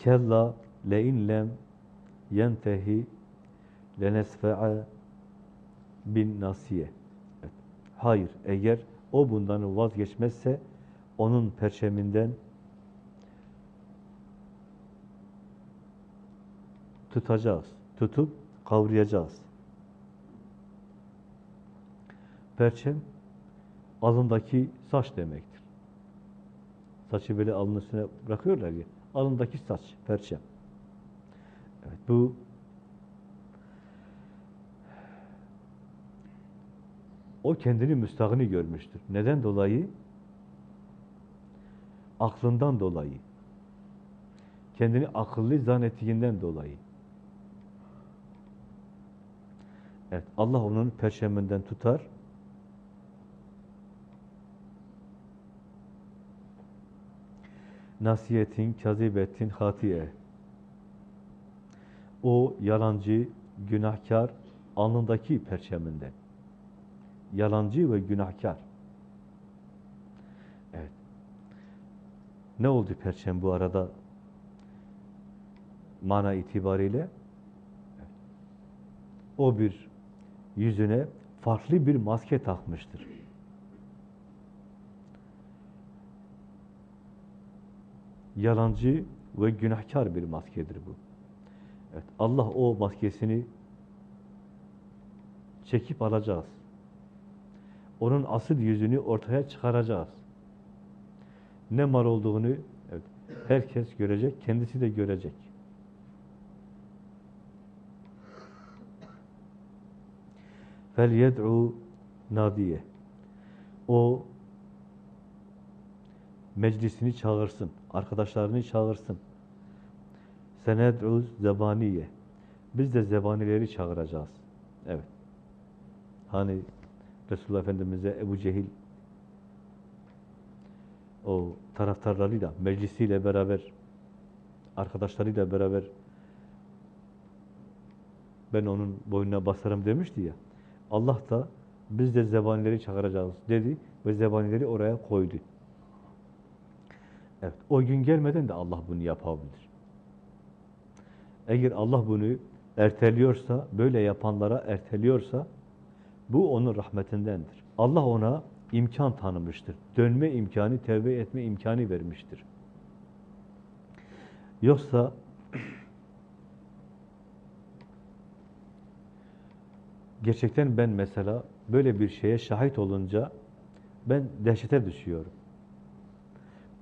Kella le in lem yentehi lenesfe'a bin nasiye. Evet. Hayır, eğer o bundan vazgeçmezse onun perçeminden tutacağız. Tutup kavrayacağız. Perçem alındaki saç demektir. Saçı böyle alnın üstüne bırakıyorlar ya. Alındaki saç, perçem. Evet, bu o kendini müstahını görmüştür. Neden dolayı? Aklından dolayı. Kendini akıllı zannettiğinden dolayı. Evet, Allah onun perşembinden tutar. Nasiyetin, kazibetin, hatiye. O yalancı, günahkar, alnındaki perçeminden. Yalancı ve günahkar. Evet. Ne oldu perçem bu arada? Mana itibariyle o bir yüzüne farklı bir maske takmıştır. Yalancı ve günahkar bir maskedir bu. Evet, Allah o maskesini çekip alacağız. Onun asıl yüzünü ortaya çıkaracağız. Ne mal olduğunu evet, herkes görecek, kendisi de görecek. yed'u nadiye. O meclisini çağırsın, arkadaşlarını çağırsın. Sened'u zebaniye. Biz de zebanileri çağıracağız. Evet. Hani Resulullah Efendimiz'e Ebu Cehil o taraftarlarıyla, meclisiyle beraber arkadaşlarıyla beraber ben onun boynuna basarım demişti ya. Allah da biz de zebanileri çağıracağız dedi ve zebanileri oraya koydu. Evet, o gün gelmeden de Allah bunu yapabilir. Eğer Allah bunu erteliyorsa, böyle yapanlara erteliyorsa, bu onun rahmetindendir. Allah ona imkan tanımıştır. Dönme imkanı, tevbe etme imkanı vermiştir. Yoksa gerçekten ben mesela böyle bir şeye şahit olunca ben dehşete düşüyorum.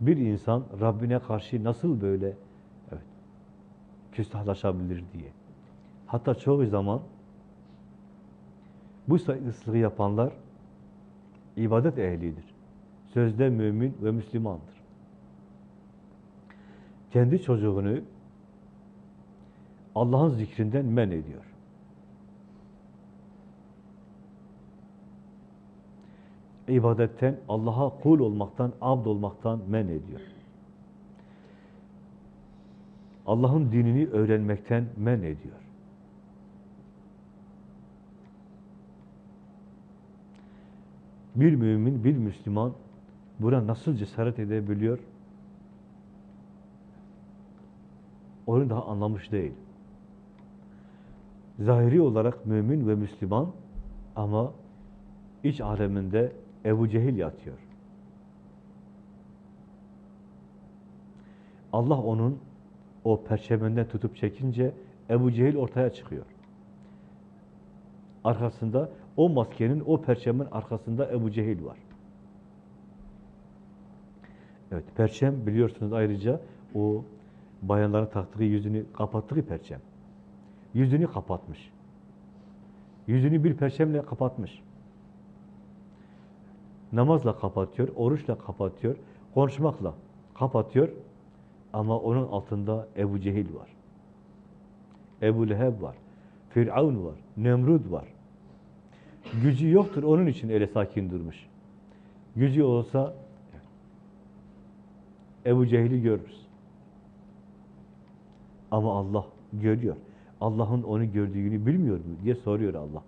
Bir insan Rabbine karşı nasıl böyle evet, küstahlaşabilir diye. Hatta çoğu zaman bu saygısızlığı yapanlar ibadet ehlidir. Sözde mümin ve Müslümandır. Kendi çocuğunu Allah'ın zikrinden men ediyor. İbadetten, Allah'a kul olmaktan, abd olmaktan men ediyor. Allah'ın dinini öğrenmekten men ediyor. Bir mümin, bir Müslüman buna nasıl cesaret edebiliyor? Onu daha anlamış değil. Zahiri olarak mümin ve Müslüman ama iç aleminde Ebu Cehil yatıyor. Allah onun o perçeminden tutup çekince Ebu Cehil ortaya çıkıyor. Arkasında o maskenin, o perçemin arkasında Ebu Cehil var. Evet, perçem biliyorsunuz ayrıca o bayanların taktığı yüzünü kapattığı perçem. Yüzünü kapatmış. Yüzünü bir perçemle kapatmış. Namazla kapatıyor, oruçla kapatıyor, konuşmakla kapatıyor. Ama onun altında Ebu Cehil var. Ebu Leheb var. Firavun var. Nemrud var. Gücü yoktur. Onun için öyle sakin durmuş. Gücü olsa Ebu Cehil'i görürüz. Ama Allah görüyor. Allah'ın onu gördüğünü bilmiyor mu diye soruyor Allah.